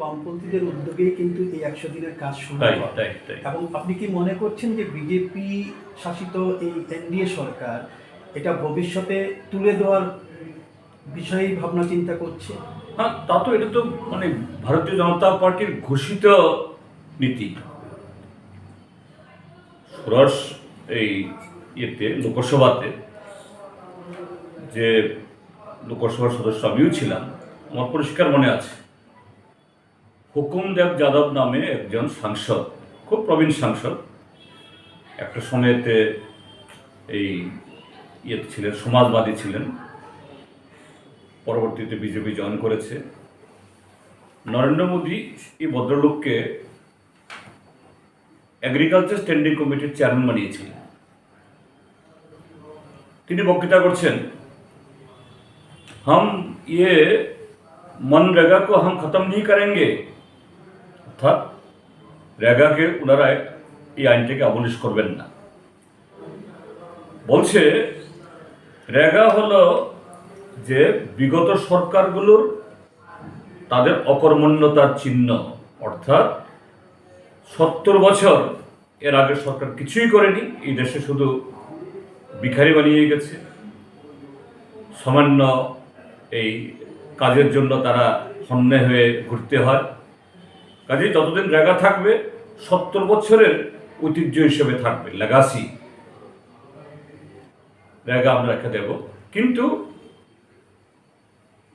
বামপন্থীদের উদ্যোগেই কিন্তু এই একশো দিনের কাজ শুরু হয়। এবং আপনি কি মনে করছেন যে বিজেপি শাসিত এই এনডিএ সরকার এটা ভবিষ্যতে তুলে দেওয়ার বিষয়ে ভাবনা চিন্তা করছে? হ্যাঁ তা তো এটা তো মানে ভারতীয় জনতা পার্টির ঘোষিত নীতি। ষোড়শ এই ইয়েতে লোকসভাতে যে লোকসভার সদস্য আমিও ছিলাম আমার পরিষ্কার মনে আছে। হুকুমদেব যাদব নামে একজন সাংসদ খুব প্রবীণ সাংসদ একটা সময়তে এই ইয়েতে ছিলেন সমাজবাদী ছিলেন পরবর্তীতে বিজেপি জয়েন করেছে নরেন্দ্র মোদী এই ভদ্রলোককে এগ্রিকালচার স্ট্যান্ডিং কমিটির চেয়ারম্যান বানিয়েছিলেন তিনি বক্তৃতা করছেন हम ये मनरेगा को हम खत्म नहीं करेंगे অর্থাৎ রেগাকে ওনারা এই আইনটাকে আবলিশ করবেন না। বলছে রেগা হলো যে বিগত সরকারগুলোর তাদের অকর্মণ্যতার চিহ্ন, অর্থাৎ সত্তর বছর এর আগে সরকার কিছুই করেনি, এই দেশে শুধু ভিখারি বানিয়ে গেছে। সামান্য এই কাজের জন্য তারা হন্যে হয়ে ঘুরতে হয়। কাজেই যতদিন রেগা থাকবে, সত্তর বছরের ঐতিহ্য হিসেবে থাকবে লেগাসি রেগা আমরা রেখে দেব। কিন্তু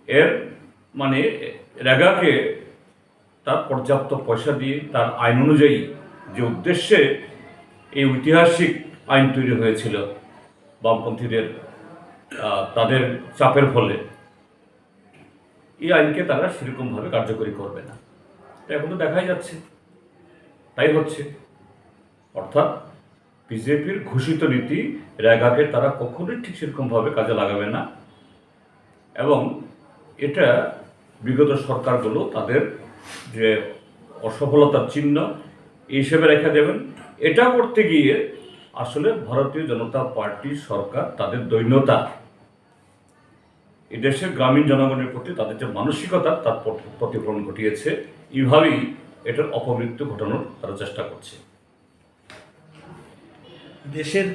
এর মানে রেগাকে তার পর্যাপ্ত পয়সা দিয়ে, তার আইন অনুযায়ী যে উদ্দেশ্যে এই ঐতিহাসিক আইন তৈরি হয়েছিল, বামপন্থীদের তাদের চাপের ফলে, এই আইনকে তারা সেরকমভাবে কার্যকরী করবে না। এখন তো দেখাই যাচ্ছে। তাই হচ্ছে। অর্থাৎ বিজেপির ঘোষিত নীতি রেগাকে তারা কখনোই ঠিক সেরকমভাবে কাজে লাগাবে না এবং এটা বিগত সরকারগুলো তাদের যে অসফলতার চিহ্ন, এই হিসেবে রেখে দেবেন। এটা করতে গিয়ে আসলে ভারতীয় জনতা পার্টি সরকার তাদের দৈন্যতা এই দেশের গ্রামীণ জনগণের প্রতি তাদের যে মানসিকতা, তার প্রতি- প্রতিফলন ঘটিয়েছে। এইভাবেই এটার অপমৃত্যু ঘটানোর তারা চেষ্টা করছে। দেশের